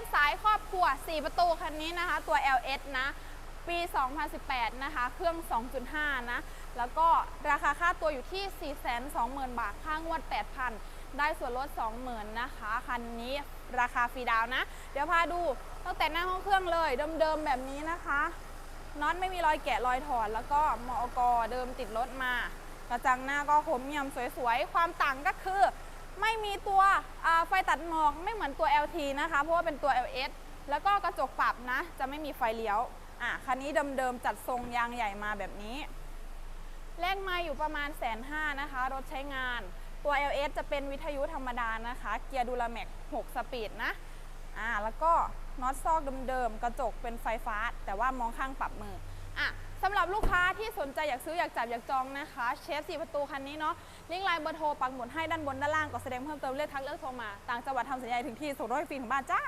ฟสายครอบครัว 4 ประตูคันนี้นะคะ ตัว LS นะ ปี 2018 นะคะ เครื่อง 2.5 นะ แล้วก็ราคาค่าตัวอยู่ที่ 420,000 บาท ค่างวด 8,000 ได้ส่วนลด 20,000 นะคะ คันนี้ราคาฟรีดาวนะ เดี๋ยวพาดูตั้งแต่หน้าห้องเครื่องเลย เดิมๆ แบบนี้นะคะน็อตไม่มีรอยแกะรอยถอด แล้วก็มอกเดิมติดรถมา กระจังหน้าก็คมเมียมสวยๆ ความต่างก็คือ ไฟตัดหมอกไม่เหมือนตัว LT นะคะ เพราะว่าเป็นตัว LS แล้วก็กระจกปรับนะ จะไม่มีไฟเลี้ยว อะ คันนี้เดิมๆจัดทรงยางใหญ่มาแบบนี้เลขมาอยู่ประมาณแสนห้านะคะ รถใช้งาน ตัว LS จะเป็นวิทยุธรรมดานะคะ เกียร์ดูลาแม็ก6สปีดนะ อ่า แล้วก็น็อตซอกเดิมๆ กระจกเป็นไฟฟ้า แต่ว่ามองข้างปรับมือ รับลูกค้าที่สนใจอยากซื้ออยากจับอยากจองนะคะ เชฟสี่ประตูคันนี้เนาะลิงก์ไลน์เบอร์โทรปักหมุดให้ด้านบนด้านล่างก็แสดงเพิ่มเติมเลือกทักเลือกโทรมา ต่างจังหวัดทำสัญญาถึงที่ส่งรถฟรีถึงบ้านจ้า